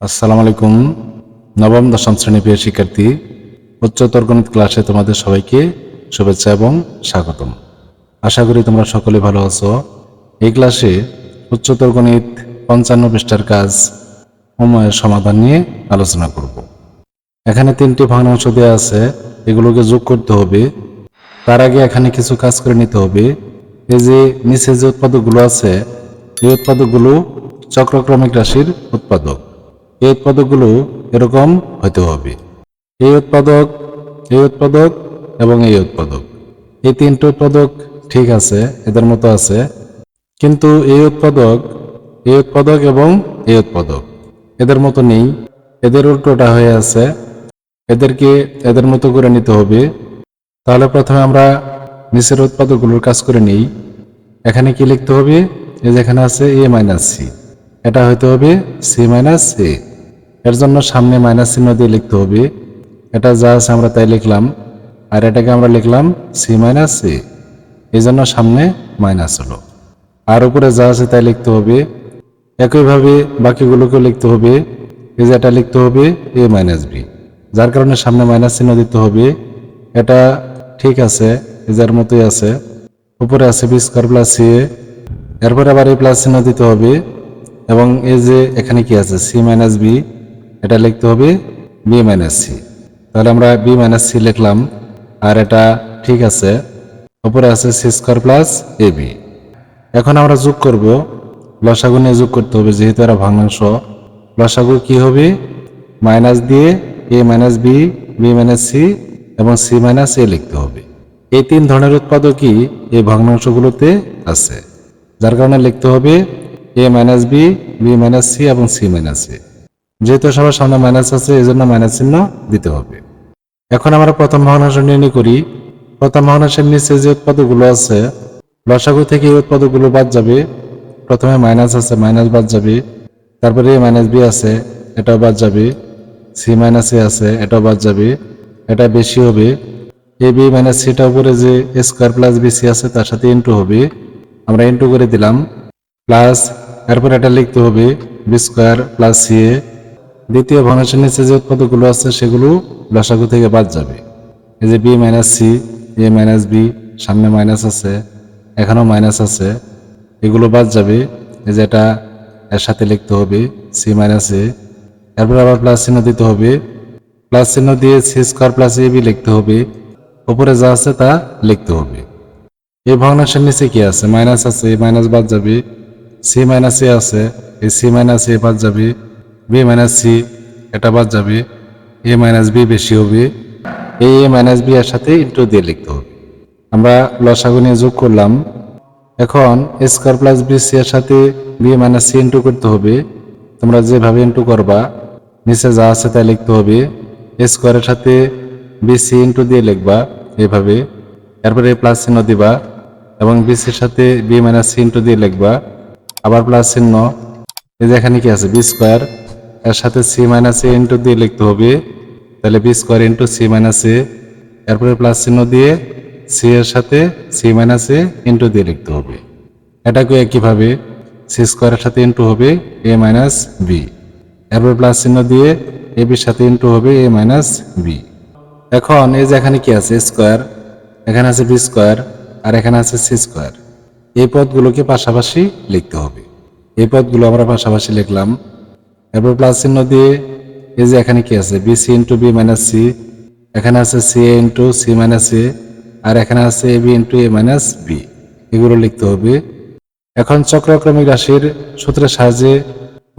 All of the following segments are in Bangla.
আসসালামু আলাইকুম। নবম, দশম শ্রেণি প্রিয় শিক্ষার্থী, উচ্চতর গণিত ক্লাসে তোমাদের সবাইকে শুভেচ্ছা এবং স্বাগতম। আশা করি তোমরা সকলে ভালো আছো। এই ক্লাসে উচ্চতর গণিত পঞ্চান্ন পৃষ্ঠার কাজ সময়ের সমাধান নিয়ে আলোচনা করব। এখানে তিনটি ভগ্নাংশ দেওয়া আছে, এগুলোকে যোগ করতে হবে। তার আগে এখানে কিছু কাজ করে নিতে হবে। এই যে নিচে যে উৎপাদকগুলো আছে, এই উৎপাদকগুলো চক্রক্রমিক রাশির উৎপাদক। এই উৎপাদকগুলো এরকম হতে হবে। এই উৎপাদক এই উৎপাদক এবং এই উৎপাদক। এই তিনটি উৎপাদক ঠিক আছে, এদের মতো আছে। কিন্তু এই উৎপাদক এই উৎপাদক এবং এই উৎপাদক, এদের মতো নেই। এদের উল্টোটা হয়ে আছে। এদেরকে এদের মতো করে নিতে হবে। তাহলে প্রথমে আমরা নিচের উৎপাদকগুলোর কাজ করে নিই। এখানে কি লিখতে হবে? এই যেখানে আছে এ মাইনাস সি এটা হইতে হবে সি মাইনাস এ এর জন্য সামনে মাইনাস চিহ্ন দিয়ে লিখতে হবে। এটা যা আছে আমরা তাই লিখলাম। আর এটাকে আমরা লিখলাম সি মাইনাস সি এই জন্য সামনে মাইনাস হলো। আর উপরে যা আছে তাই লিখতে হবে। একইভাবে বাকিগুলোকেও লিখতে হবে। এই যে এটা লিখতে হবে এ মাইনাস বি যার কারণে সামনে মাইনাস চিহ্ন দিতে হবে। এটা ঠিক আছে যার মতোই আছে। উপরে আছে B square plus C A এরপরে আবার এই প্লাস চিহ্ন দিতে হবে। এবং এই যে এখানে কি আছে? সি মাইনাস বি এটা লিখতে হবে বি মাইনাস সি তাহলে আমরা বি মাইনাস সি লিখলাম, আর এটা ঠিক আছে। উপরে আছে C square plus A B এখন আমরা যোগ করব। লসাগু নিয়ে যোগ করতে হবে, যেহেতু এরা ভগ্নাংশ। লসাগু কি হবে? মাইনাস দিয়ে A minus B B minus C এবং সি মাইনাস এ লিখতে হবে। এই তিন ধরনের উৎপাদকই এই ভগ্নাংশগুলোতে আছে। যার কারণে লিখতে হবে A minus B B minus C এবং সি মাইনাস এ যেহেতু সবার সামনে মাইনাস আছে এই জন্য মাইনাস চিহ্ন দিতে হবে। এখন আমরা প্রথম ভগ্নাংশ নির্ণয় করি। প্রথম ভগ্নাংশের নিচে যে উৎপাদকগুলো আছে, লসাগু থেকে এই উৎপাদকগুলো বাদ যাবে। প্রথমে মাইনাস আছে মাইনাস বাদ যাবে। তারপরে এ মাইনাস বি আছে, এটাও বাদ যাবে। সি মাইনাস এ আছে, এটাও বাদ যাবে। এটা বেশি হবে। এ বি মাইনাস সিটা উপরে যে স্কোয়ার প্লাস বি সি আছে, তার সাথে ইন্টু হবে। আমরা ইন্টু করে দিলাম। প্লাস এরপর এটা লিখতে হবে B square plus C A দ্বিতীয় ভগ্নাংশের নিচে যে উৎপাদকগুলো আছে, সেগুলো লসাগু থেকে বাদ যাবে। এই যে B minus C A minus B সামনে মাইনাস আছে, এখানেও মাইনাস আছে, এগুলো বাদ যাবে। এই যে এটা এর সাথে লিখতে হবে সি মাইনাস এ এরপর আবার প্লাস চিহ্ন দিতে হবে। প্লাস চিহ্ন দিয়ে C square plus A B লিখতে হবে। উপরে যা আছে তা লিখতে হবে। এই ভগ্নাংশের নিচে কি আছে? মাইনাস আছে মাইনাস বাদ যাবে। সি মাইনাস এ আছে, এই সি মাইনাস এ বাদ যাবে। বি মাইনাস সি, এটা বাদ যাবে। এ মাইনাস বি বেশি হবে। এই এ মাইনাস বি এর সাথে ইন্টু দিয়ে লিখতে হবে। আমরা লসাগু নিয়ে যোগ করলাম। এখন স্কোয়ার প্লাস বি সি এর সাথে বি মাইনাস সি ইন্টু করতে হবে। তোমরা যেভাবে ইন্টু করবা, নিচে যা আছে তাই লিখতে হবে। স্কোয়ারের সাথে বি সি ইন্টু দিয়ে লিখবা এভাবে। এরপরে প্লাস চিহ্ন দিবা এবং বি সির সাথে বি মাইনাস সি ইন্টু দিয়ে লিখবা। আবার প্লাস চিহ্ন। এই যে এখানে কি আছে? B square. এর সাথে সি মাইনাস এ ইন্টু দিয়ে লিখতে হবে। তাহলে B square into C minus A এরপরে প্লাস চিহ্ন দিয়ে সি এর সাথে সি মাইনাস এ ইন্টু দিয়ে লিখতে হবে। এটাকে একইভাবে সি স্কোয়ারের সাথে ইন্টু হবে এ মাইনাস বি এরপর প্লাস চিহ্ন দিয়ে এ বির সাথে ইন্টু হবে এ মাইনাস বি এখন এই যে এখানে কি আছে? স্কোয়ার এখানে আছে বি স্কোয়ার আর এখানে আছে সি স্কোয়ার এই পদগুলোকে পাশাপাশি লিখতে হবে। এই পদগুলো আমরা পাশাপাশি লিখলাম। এরপর প্লাস চিহ্ন দিয়ে এই যে এখানে কি আছে? B C into B minus C এখানে আছে C A into C minus A আর এখানে আছে A B into A minus B এগুলো লিখতে হবে। এখন চক্রক্রমিক রাশির সূত্রের সাহায্যে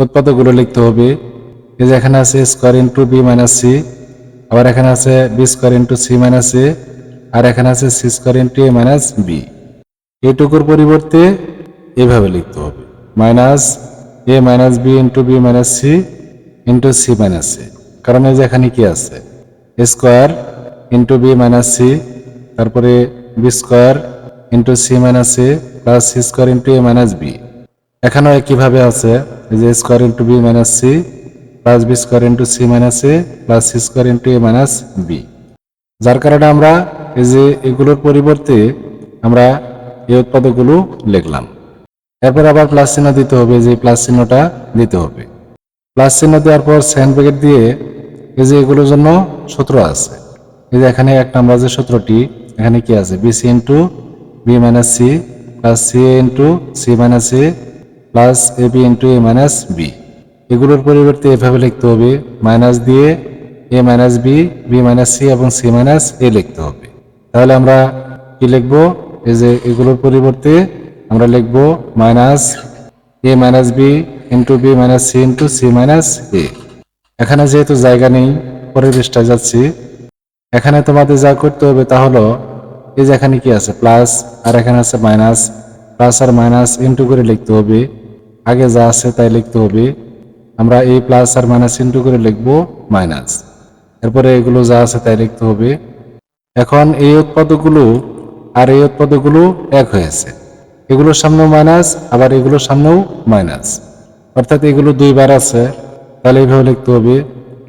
উৎপাদকগুলো লিখতে হবে। এই যে এখানে আছে square into B minus C আবার এখানে আছে B square into C minus A আর এখানে আছে C square into A minus B এইটুকুর পরিবর্তে এভাবে লিখতে হবে। Minus A minus B into B minus C into C minus A কারণ এই যে এখানে কি আছে? Square into B minus C তারপরে B square into C minus A plus C square into A minus B এখানেও একইভাবে আছে, এই যে square into B minus C plus B square into C minus A plus C square into A minus B যার কারণে আমরা এই যে এগুলোর পরিবর্তে আমরা এই উৎপাদকগুলো লিখলাম। এরপর আবার প্লাস চিহ্ন দিতে হবে, যে প্লাস চিহ্নটা দিতে হবে। প্লাস চিহ্ন দেওয়ার পর স্যান্ড ব্র্যাকেট দিয়ে এই যে এগুলোর জন্য সূত্র আছে। এই যে এখানে এক নম্বর যে সূত্রটি, এখানে কি আছে? B C into B minus C plus C A into C minus A plus A B into A minus B এগুলোর পরিবর্তে এভাবে লিখতে হবে মাইনাস দিয়ে A minus B B minus C এবং সি মাইনাস এ লিখতে হবে। তাহলে আমরা কি লিখব? এই যে এগুলোর পরিবর্তে আমরা লিখব minus A minus B into B minus C into C minus A. এখানে যেহেতু জায়গা নেই, পরের পৃষ্ঠায় যাচ্ছি। এখানে তোমাদের যা করতে হবে তা হলো, এই যে এখানে কি আছে? প্লাস, আর এখানে আছে মাইনাস। প্লাস আর মাইনাস ইন্টু করে লিখতে হবে। আগে যা আছে তাই লিখতে হবে। আমরা এই প্লাস আর মাইনাস ইন্টু করে লিখব মাইনাস। এরপরে এগুলো যা আছে তাই লিখতে হবে। এখন এই উৎপাদকগুলো আর এই উৎপাদকগুলো এক হয়েছে। এগুলোর সামনেও মাইনাস আবার এগুলোর সামনেও মাইনাস অর্থাৎ এগুলো দুইবার আছে, তাহলে এইভাবে লিখতে হবে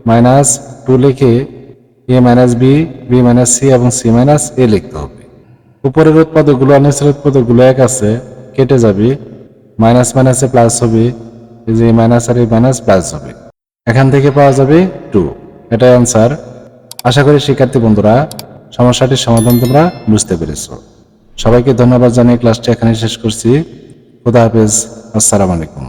মাইনাস টু লিখে A minus B B minus C এবং সি মাইনাস এ লিখতে হবে। উপরের উৎপাদকগুলো আর নিচের উৎপাদকগুলো এক আছে, কেটে যাবে মাইনাস মাইনাসে প্লাস হবে, এই যে মাইনাস আর এই মাইনাস প্লাস হবে। এখান থেকে পাওয়া যাবে টু এটাই আনসার আশা করি শিক্ষার্থী বন্ধুরা, সমস্যাটির সমাধান তোমরা বুঝতে পেরেছ। সবাইকে ধন্যবাদ জানিয়ে ক্লাসটি এখানে শেষ করছি। খুদা হাফেজ। আসসালামু আলাইকুম।